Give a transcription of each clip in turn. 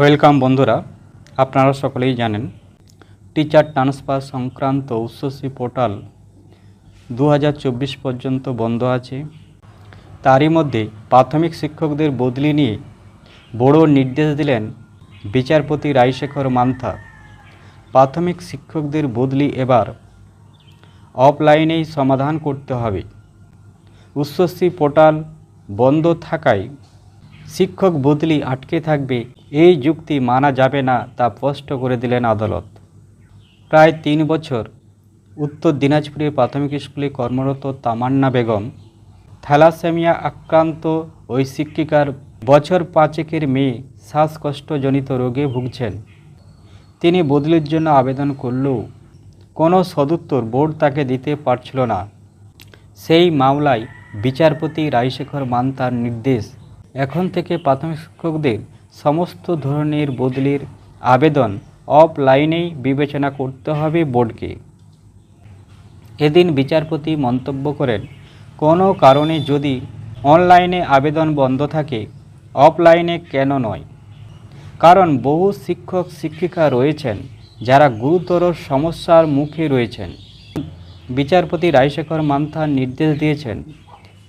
Welcome বন্ধুরা, আপনারা সকলেই জানেন, টিচার ট্রান্সফার সংক্রান্ত উচ্চশ্রী পোর্টাল দু হাজার চব্বিশ পর্যন্ত বন্ধ আছে। তারই মধ্যে প্রাথমিক শিক্ষকদের বদলি নিয়ে বড় নির্দেশ দিলেন বিচারপতি রায়শেখর মান্থা। প্রাথমিক শিক্ষকদের বদলি এবার অফলাইনেই সমাধান করতে হবে। উচ্চশ্রী পোর্টাল বন্ধ থাকায় শিক্ষক বদলি আটকে থাকবে, এই যুক্তি মানা যাবে না তা স্পষ্ট করে দিলেন আদালত। প্রায় তিন বছর, উত্তর দিনাজপুরে প্রাথমিক স্কুলে কর্মরত তামান্না বেগম, থ্যালাসেমিয়া আক্রান্ত ওই শিক্ষিকার বছর পাঁচেকের মেয়ে শ্বাসকষ্টজনিত রোগে ভুগছেন। তিনি বদলির জন্য আবেদন করলেও কোনো সদুত্তর বোর্ড তাকে দিতে পারছিল না। সেই মামলায় বিচারপতি রায়শেখর মান তার নির্দেশ এখন থেকে প্রাথমিক শিক্ষকদের সমস্ত ধরনের বদলির আবেদন অফলাইনেই বিবেচনা করতে হবে বোর্ডকে। এদিন বিচারপতি মন্তব্য করেন, কোনো কারণে যদি অনলাইনে আবেদন বন্ধ থাকে, অফলাইনে কেন নয়? কারণ বহু শিক্ষক শিক্ষিকা রয়েছেন যারা গুরুতর সমস্যার মুখে রয়েছেন। বিচারপতি রায়শেখর মান্থা নির্দেশ দিয়েছেন,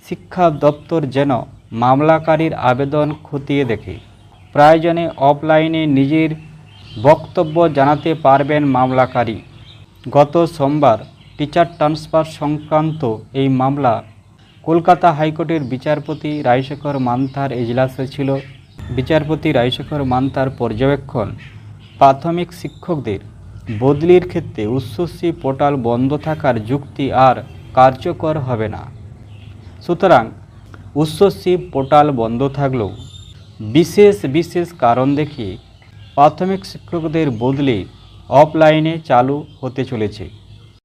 শিক্ষা দপ্তর যেন মামলাকারীর আবেদন খতিয়ে দেখে। প্রয়োজনে অফলাইনে নিজের বক্তব্য জানাতে পারবেন মামলাকারী। গত সোমবার টিচার ট্রান্সফার সংক্রান্ত এই মামলা কলকাতা হাইকোর্টের বিচারপতি রায়শেখর মান্থার এজলাসে ছিল। বিচারপতি রায়শেখর মান্থার পর্যবেক্ষণ। প্রাথমিক শিক্ষকদের বদলির ক্ষেত্রে উচ্চশ্রী পোর্টাল বন্ধ থাকার যুক্তি আর কার্যকর হবে না। সুতরাং উচ্চশ্রী পোর্টাল বন্ধ থাকলেও বিশেষ বিশেষ কারণ দেখিয়ে প্রাথমিক শিক্ষকদের বদলে অফলাইনে চালু হতে চলেছে।